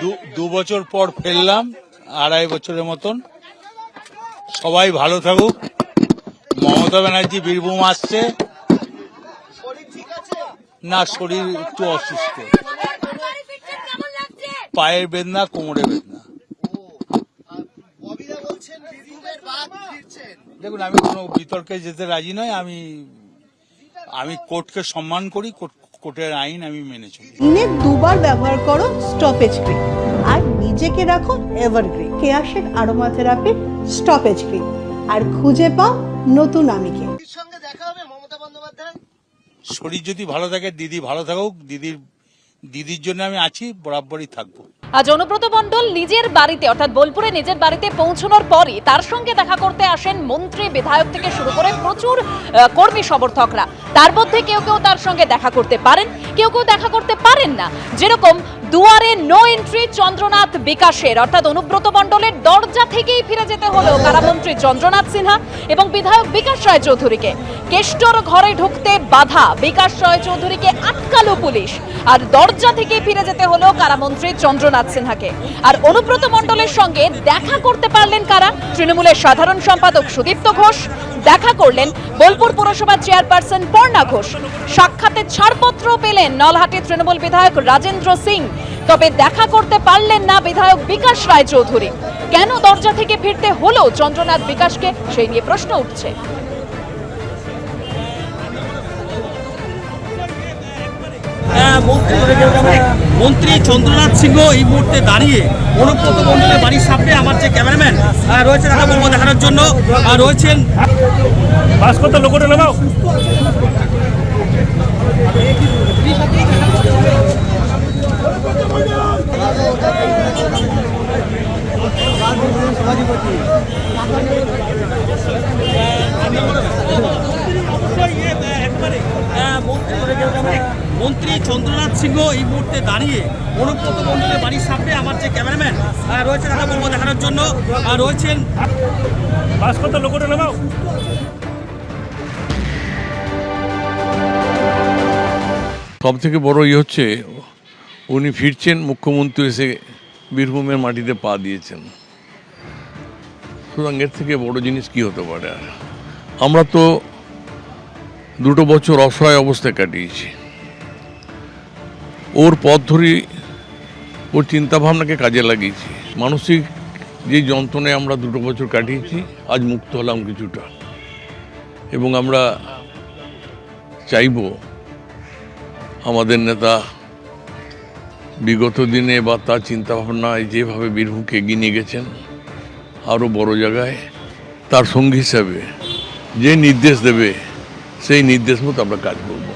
দু- বছর পর ফেললাম, আড়াই বছরের মতন। সবাই ভালো থাকুক। মমতা ব্যানার্জি বীরভূম আসছে। না, শরীর একটু অসুস্থ। পায়ের বেদনা কোমরে বেদনা। দেখুন, আমি কোনো বিতর্কে যেতে রাজি নয় আমি আমি কোর্টকে সম্মান করি, কোর্ট- কোর্টের আইন আমি মেনে চলি। দিনে দুবার ব্যবহার করো স্টপেজ ক্রিম আর নিজেকে রাখো evergreen কেয়াশেক aroma therapy stop age cream আর খুঁজে পাও নতুন আমিকে সঙ্গে দেখা হবে মমতা বন্দ্যোপাধ্যায় শরীর যদি ভালো থাকে দিদি ভালো থাকুক দিদির দিদির জন্য আমি আছি বরাবরই থাকব। আজ অনুব্রত মণ্ডল নিজের বাড়িতে, অর্থাৎ বোলপুরে নিজের বাড়িতে পৌঁছানোর পরই তার সঙ্গে দেখা করতে আসেন মন্ত্রী, বিধায়ক থেকে শুরু করে প্রচুর কর্মী সমর্থকরা। তার মধ্যে কেউ কেউ তার সঙ্গে দেখা করতে পারেন, কেউ কেউ দেখা করতে পারেন না। যেরকম দুয়ারে নো এন্ট্রি চন্দ্রনাথ বিকাশের, অর্থাৎ অনুব্রত মণ্ডলের দরজা থেকেই ফিরে যেতে হলো কারামন্ত্রী চন্দ্রনাথ সিনহা এবং বিধায়ক বিকাশ রায় চৌধুরীকে। কেষ্টর ঘরে ঢুকতে বাধা, বিকাশ রায় চৌধুরীকে আটকালো পুলিশ। আর দরজা থেকে ফিরে যেতে হলো কারামন্ত্রী চন্দ্রনাথ সিনহাকে। আর অনুব্রত মণ্ডলের সঙ্গে দেখা করতে পারলেন কারা? তৃণমূলের সাধারণ সম্পাদক সুদীপ্ত ঘোষ। দেখা করলেন বোলপুর পুরসভার চেয়ারপারসন পর্ণা ঘোষ। সাক্ষাতে ছাড়পত্র পেলেন নলহাটি তৃণমূল বিধায়ক রাজেন্দ্র সিং। তবে দেখা করতে পারলেন না বিধায়ক বিকাশ রায় চৌধুরী কেন দরজা থেকে ফিরতে হলো চন্দ্রনাথ বিকাশকে? সেই নিয়ে প্রশ্ন উঠছে। হ্যাঁ, মন্ত্রী চন্দ্রনাথ সিংহ এই মুহূর্তে দাঁড়িয়ে অনুব্রত মন্ডলের বাড়ির সামনে আমার যে ক্যামেরাম্যান আহ, রয়েছে তাকে বলব দেখানোর জন্য আর রয়েছেন ভাস্কর লোকটা নামাও। মন্ত্রী- চন্দ্রনাথ সিংহ এই মুহূর্তে দাঁড়িয়ে অনুব্রত মন্ডলের বাড়ির সামনে আমার যে ক্যামেরাম্যান রয়েছে তাকে বলব দেখানোর জন্য আর রয়েছেন ভাস্কর লোকটা নামাও। সব থেকে বড় ইয়ে হচ্ছে উনি ফিরছেন মুখ্যমন্ত্রী এসে বীরভূমের মাটিতে পা দিয়েছেন। সুতরাং এর থেকে বড় জিনিস কি হতে পারে? আর আমরা তো দুটো বছর অসহায় অবস্থায় কাটিয়েছি। ওর পথ ধরেই ওর চিন্তাভাবনাকে কাজে লাগিয়েছি। মানসিক যে যন্ত্রণায় আমরা দুটো বছর কাটিয়েছি, আজ মুক্ত হলাম কিছুটা। এবং আমরা চাইব আমাদের নেতা বিগত দিনে বা তার চিন্তাভাবনায় যেভাবে বীরভূমকে এগিয়ে নিয়ে গেছেন, আরও বড় জায়গায় তার সঙ্গী হিসাবে যে নির্দেশ দেবে, সেই নির্দেশ মতো আমরা কাজ করব।